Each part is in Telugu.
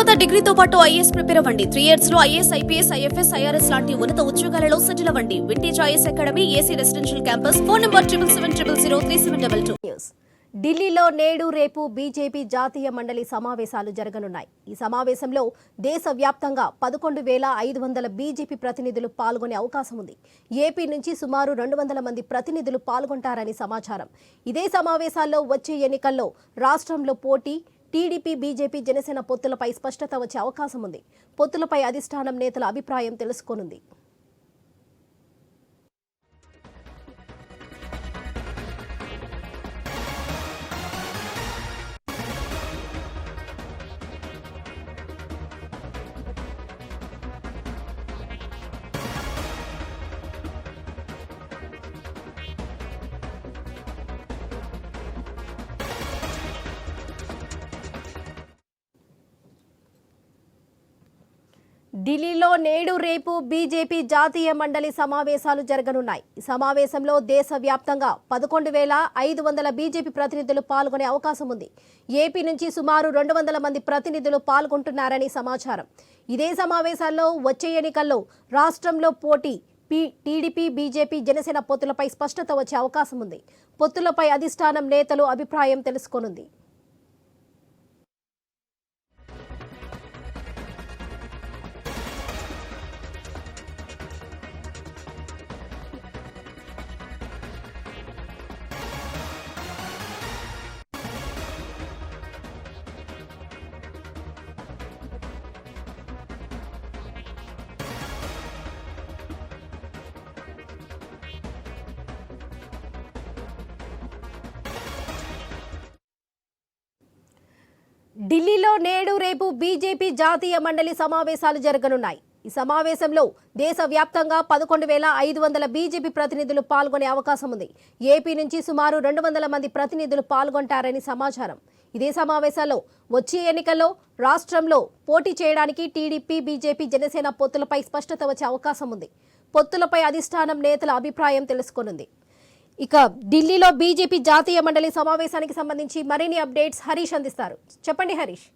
కొత్త డిగ్రీతో పాటు ఐఏఎస్ ప్రిపేర్ అవ్వండి. త్రీ ఇయర్స్లో ఐఏఎస్ ఐపీఎస్ ఐఎఫ్ఎస్ ఐఆర్ఎస్ లాంటి ఉన్నత ఉద్యోగాలలో సెటిల్ అవ్వండి. Vintage IAS academy AC residential campus. Phone number triple seven triple zero three seven double two. News. ఢిల్లీలో నేడు రేపు బీజేపీ జాతీయ మండలి సమావేశాలు జరగనున్నాయి. ఈ సమావేశంలో దేశవ్యాప్తంగా పదకొండు వేల ఐదు వందల బీజేపీ ప్రతినిధులు పాల్గొనే అవకాశం ఉంది. ఏపీ నుంచి సుమారు రెండు వందల మంది ప్రతినిధులు పాల్గొంటారని సమాచారం. ఇదే సమావేశాల్లో వచ్చే ఎన్నికల్లో రాష్ట్రంలో పోటీ టీడీపీ బీజేపీ జనసేన పొత్తులపై స్పష్టత వచ్చే అవకాశం ఉంది పొత్తులపై అధిష్టానం నేతల అభిప్రాయం తెలుసుకోనుంది. ఢిల్లీలో నేడు రేపు బీజేపీ జాతీయ మండలి సమావేశాలు జరగనున్నాయి. ఈ సమావేశంలో దేశవ్యాప్తంగా పదకొండు వేల ఐదు వందల బీజేపీ ప్రతినిధులు పాల్గొనే అవకాశం ఉంది. ఏపీ నుంచి సుమారు రెండు వందల మంది ప్రతినిధులు పాల్గొంటున్నారని సమాచారం. ఇదే సమావేశాల్లో వచ్చే ఎన్నికల్లో రాష్ట్రంలో పోటీ పీ టీడీపీ బీజేపీ జనసేన పొత్తులపై స్పష్టత వచ్చే అవకాశం ఉంది. పొత్తులపై అధిష్టానం నేతలు అభిప్రాయం తెలుసుకోనుంది. ఢిల్లీలో నేడు రేపు బీజేపీ జాతీయ మండలి సమావేశాలు జరగనున్నాయి. ఈ సమావేశంలో దేశవ్యాప్తంగా పదకొండు వేల ఐదు వందల బీజేపీ ప్రతినిధులు పాల్గొనే అవకాశం ఉంది. ఏపీ నుంచి సుమారు రెండు వందల మంది ప్రతినిధులు పాల్గొంటారని సమాచారం. ఇదే సమావేశాల్లో వచ్చే ఎన్నికల్లో రాష్ట్రంలో పోటీ చేయడానికి టీడీపీ బీజేపీ జనసేన పొత్తులపై స్పష్టత వచ్చే అవకాశం ఉంది. పొత్తులపై అధిష్టానం నేతల అభిప్రాయం తెలుసుకోనుంది. ఇక ఢిల్లీలో బీజేపీ జాతీయ మండలి సమావేశానికి సంబంధించి మరిన్ని అప్డేట్స్ హరీష్ అందిస్తారు. చెప్పండి హరీష్.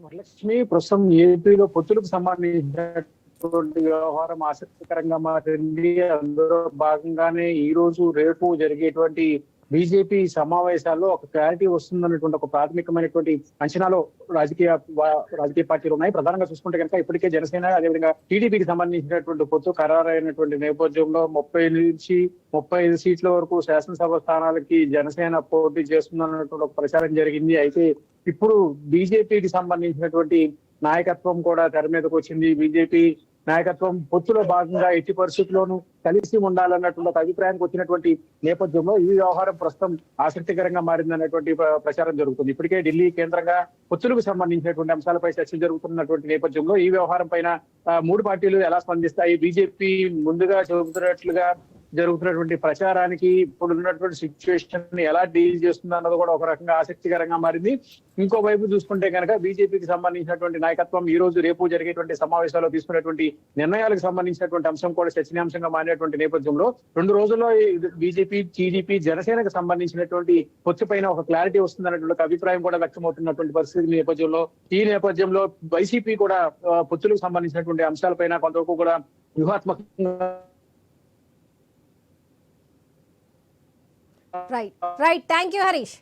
వరలక్ష్మి ప్రస్తుతం ఏపీలో పొత్తులకు సంబంధించినటువంటి వ్యవహారం ఆసక్తికరంగా మారింది. అందులో భాగంగానే ఈ రోజు రేపు జరిగేటువంటి బీజేపీ సమావేశాల్లో ఒక క్లారిటీ వస్తుందన్నటువంటి ఒక ప్రాథమికమైనటువంటి అంచనాలో రాజకీయ వా- రాజకీయ పార్టీలు ఉన్నాయి. ప్రధానంగా చూసుకుంటే కనుక ఇప్పటికే జనసేన అదేవిధంగా టీడీపీకి సంబంధించినటువంటి పొత్తు ఖరారైనటువంటి నేపథ్యంలో ముప్పై నుంచి ముప్పై ఐదు సీట్ల వరకు శాసనసభ స్థానాలకి జనసేన పోటీ చేస్తుందన్నటువంటి ఒక ప్రచారం జరిగింది. అయితే ఇప్పుడు బీజేపీకి సంబంధించినటువంటి నాయకత్వం కూడా తెర మీదకు వచ్చింది. బీజేపీ నాయకత్వం పొత్తులో భాగంగా ఎట్టి పరిస్థితుల్లోనూ కలిసి ఉండాలన్నటువంటి అభిప్రాయానికి వచ్చినటువంటి నేపథ్యంలో ఈ వ్యవహారం ప్రస్తుతం ఆసక్తికరంగా మారిందన్నటువంటి అనేటువంటి ప్రచారం జరుగుతుంది. ఇప్పటికే ఢిల్లీ కేంద్రంగా పొత్తులకు సంబంధించినటువంటి అంశాలపై చర్చ జరుగుతున్నటువంటి నేపథ్యంలో ఈ వ్యవహారం పైన మూడు పార్టీలు ఎలా స్పందిస్తాయి? బీజేపీ ముందుగా చెబుతున్నట్లుగా జరుగుతున్నటువంటి ప్రచారానికి ఇప్పుడు ఉన్నటువంటి సిచ్యువేషన్ని ఎలా డీల్ చేస్తుంది అన్నది కూడా ఒక రకంగా ఆసక్తికరంగా మారింది. ఇంకో వైపు చూసుకుంటే కనుక బీజేపీకి సంబంధించినటువంటి నాయకత్వం ఈ రోజు రేపు జరిగేటువంటి సమావేశాల్లో తీసుకున్నటువంటి నిర్ణయాలకు సంబంధించినటువంటి అంశం కూడా చర్చనీయాంశంగా మారినటువంటి నేపథ్యంలో రెండు రోజుల్లో బీజేపీ టీడీపీ జనసేనకు సంబంధించినటువంటి పొత్తు పైన ఒక క్లారిటీ వస్తుందన్నటువంటి అభిప్రాయం కూడా వ్యక్తమవుతున్నటువంటి పరిస్థితి నేపథ్యంలో. ఈ నేపథ్యంలో వైసీపీ కూడా పొత్తులకు సంబంధించినటువంటి అంశాలపైన కొంతవరకు కూడా వ్యూహాత్మకంగా right right thank you Harish